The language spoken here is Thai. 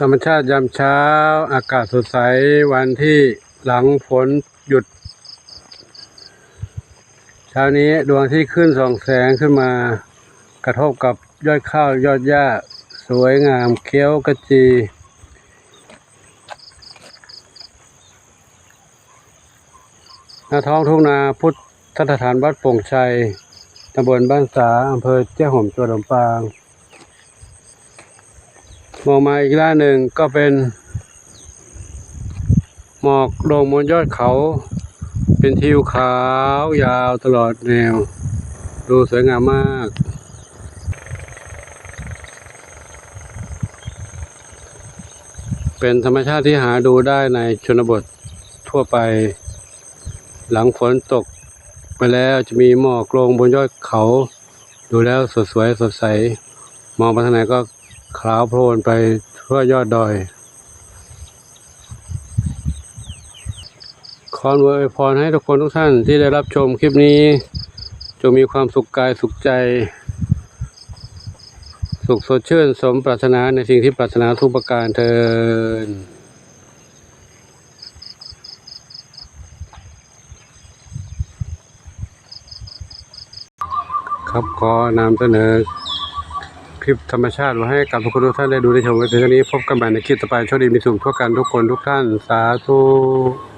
ธรรมชาติยามเช้า อากาศสดใสวันที่หลังฝนหยุด เช้านี้ดวงที่ขึ้นส่องแสงขึ้นมากระทบกับยอดข้าวยอดหญ้า สวยงามเคี้ยวกระจีหน้าท้องทุ่งนาพุทธสถานวัดโป่งชัยตำบลบ้านสาอำเภอเจ้าห่มจังหวัดลำปาง มองมาอีกด้านหนึ่งก็เป็นหมอกลงบนยอดเขา เป็นทิวขาว ยาวตลอดแนว ดูสวยงามมาก เป็นธรรมชาติที่หาดูได้ในชนบททั่วไป หลังฝนตกไปแล้วจะมีหมอกลงบนยอดเขา ดูแล้วสดสวยสดใส มองไปทางไหนก็ ขาวโพลนไปทั่วยอดดอยขออวยพรให้ทุกคนทุกท่านที่ได้รับชมคลิปนี้ จงมีความสุขกายสุขใจ สุขสดชื่นสมปรารถนาในสิ่งที่ปรารถนาทุกประการเทินครับขอนำเสนอ คลิปธรรมชาติมาให้กับทุกคนทุกท่านได้ดูได้ชมวันในครั้งนี้พบกันใหม่ในคลิปต่อไปโชคดีมีสุขทั่วกันทุกคนทุกท่านสาธุ